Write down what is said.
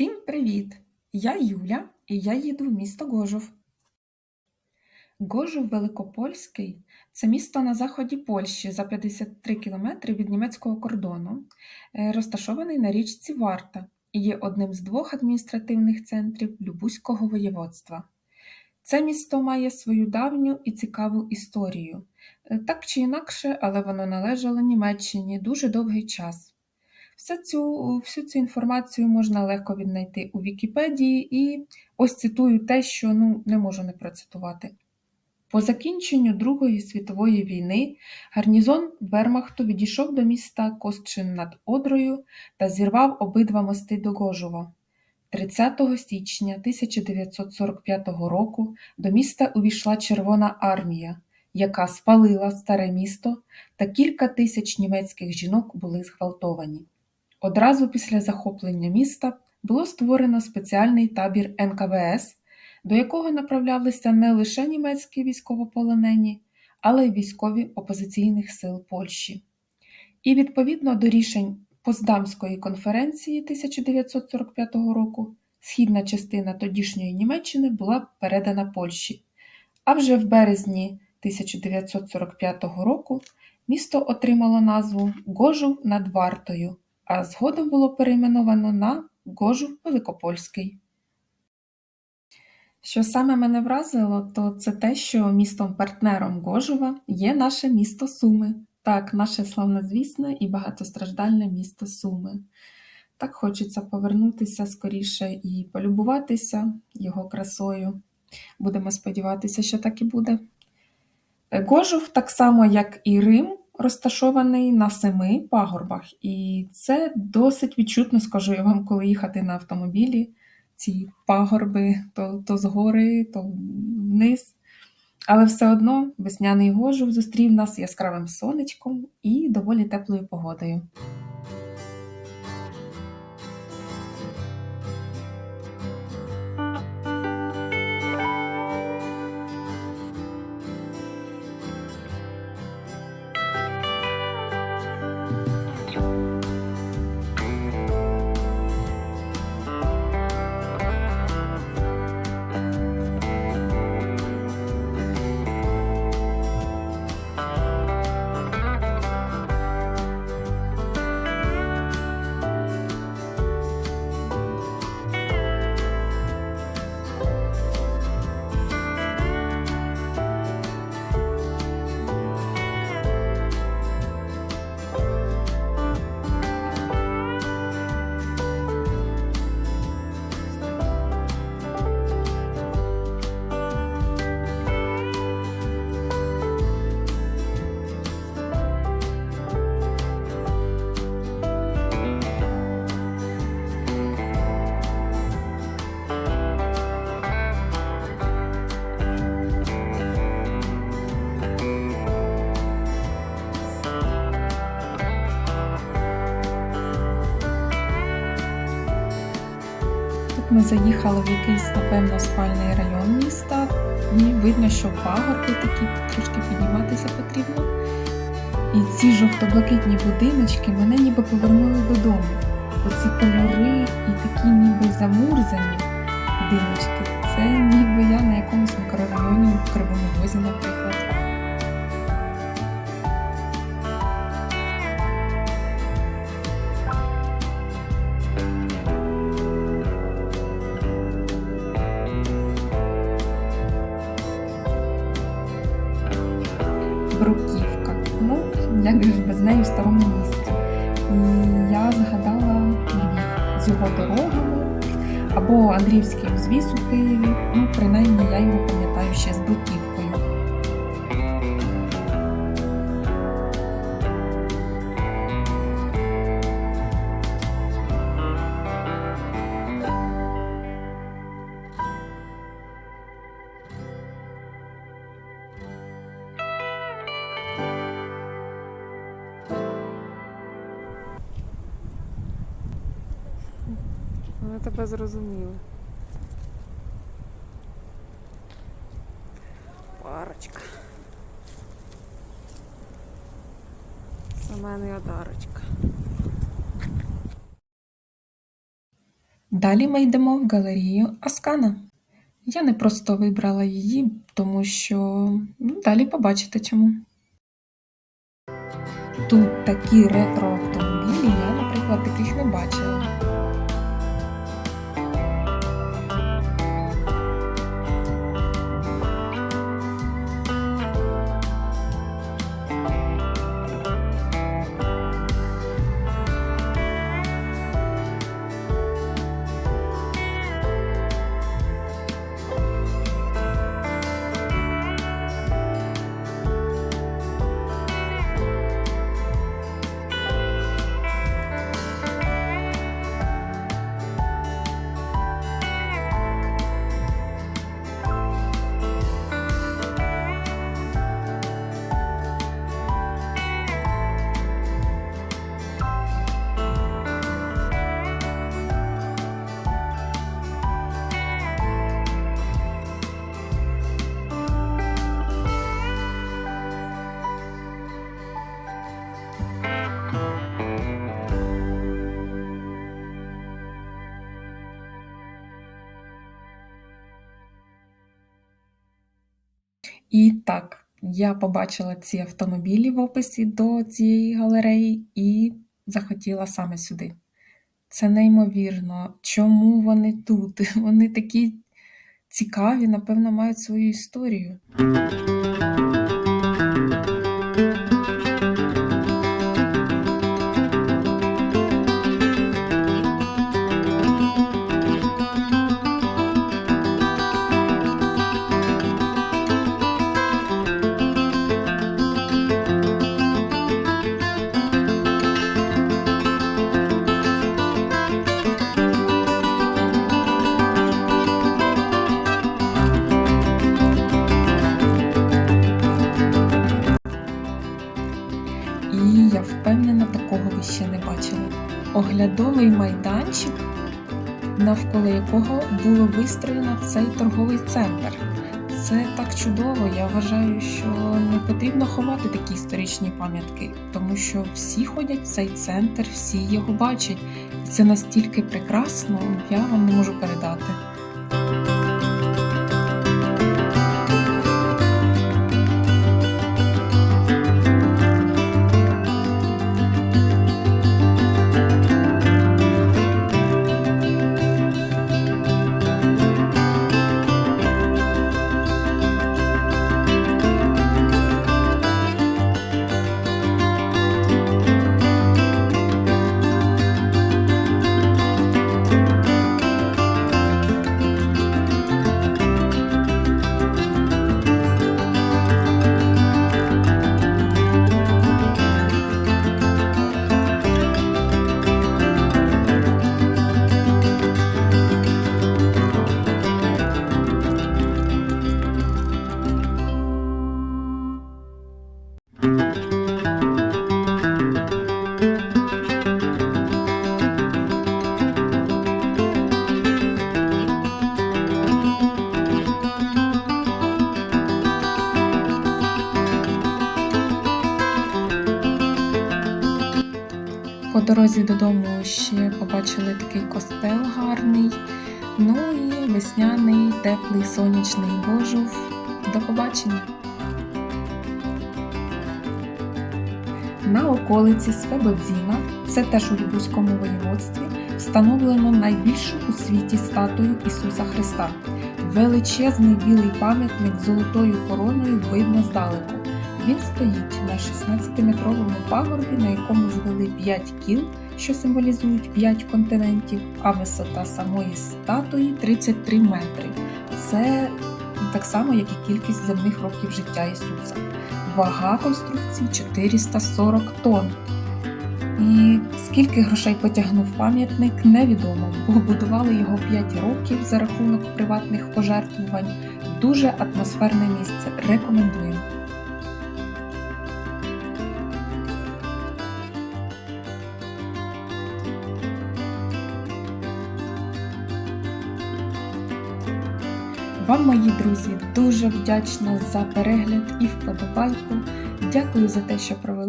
Всім привіт! Я Юля і я їду в місто Гожув. Гожув Великопольський це місто на заході Польщі за 53 кілометри від німецького кордону, е, розташований на річці Варта і є одним з двох адміністративних центрів Любузького воєводства. Це місто має свою давню і цікаву історію. Е, Так чи інакше, але воно належало Німеччині дуже довгий час. Всю цю, всю цю інформацію можна легко віднайти у Вікіпедії, і ось цитую те, що ну, не можу не процитувати. По закінченню Другої світової війни гарнізон Вермахту відійшов до міста Костчин над Одрою та зірвав обидва мости до Гожова. 30 січня 1945 року до міста увійшла Червона армія, яка спалила старе місто, та кілька тисяч німецьких жінок були зґвалтовані. Одразу після захоплення міста було створено спеціальний табір НКВС, до якого направлялися не лише німецькі військовополонені, але й військові опозиційних сил Польщі. І відповідно до рішень Поздамської конференції 1945 року східна частина тодішньої Німеччини була передана Польщі. А вже в березні 1945 року місто отримало назву Гожув над Вартою, а згодом було перейменовано на Гожув Великопольський. Що саме мене вразило, то це те, що містом-партнером Гожува є наше місто Суми. Так, наше славнозвісне і багатостраждальне місто Суми. Так хочеться повернутися скоріше і полюбуватися його красою. Будемо сподіватися, що так і буде. Гожув, так само як і Рим, розташований на семи пагорбах, і це досить відчутно, скажу я вам, коли їхати на автомобілі. Ці пагорби то, то згори, то вниз. Але все одно весняний гожу зустрів нас яскравим сонечком і доволі теплою погодою. Ми заїхали в якийсь, напевно, спальний район міста, і видно, що пагорби такі трошки підніматися потрібно. І ці жовто-блакитні будиночки мене ніби повернули додому. Оці кольори і такі ніби замурзані будиночки. Це ніби я на якомусь мікрорайоні в Кривому Розі, наприклад. Як же без неї в старому місті. І я згадала Львів з його дорогами або Андріївський узвіз у Києві. Ну, принаймні я його пам'ятаю ще з бруківкою. Тебе зрозуміли. Парочка. Семен і Одарочка. Далі ми йдемо в галерею Аскана. Я не просто вибрала її, тому що ну, далі побачите чому. Тут такі ретро-автомобілі, я, наприклад, таких не бачила. Так, я побачила ці автомобілі в описі до цієї галереї і захотіла саме сюди. Це неймовірно. Чому вони тут? Вони такі цікаві, напевно, мають свою історію. Ще не бачили. Оглядовий майданчик, навколо якого було вистроєно цей торговий центр. Це так чудово. Я вважаю, що не потрібно ховати такі історичні пам'ятки, тому що всі ходять в цей центр, всі його бачать. Це настільки прекрасно, я вам не можу передати. По дорозі додому ще побачили такий костел гарний. Ну і весняний, теплий сонячний Божув. До побачення! На околиці Свебодзіна, це теж у Любузькому воєводстві, встановлено найбільшу у світі статую Ісуса Христа. Величезний білий пам'ятник з золотою короною видно здалеку. Він стоїть на 16-метровому пагорбі, на якому звели 5 кіл, що символізують 5 континентів, а висота самої статуї 33 метри. Це так само, як і кількість земних років життя Ісуса. Вага конструкції 440 тонн. І скільки грошей потягнув пам'ятник, невідомо, бо будували його 5 років за рахунок приватних пожертвувань. Дуже атмосферне місце. Рекомендуємо. Вам, мої друзі, дуже вдячна за перегляд і вподобайку. Дякую за те, що провели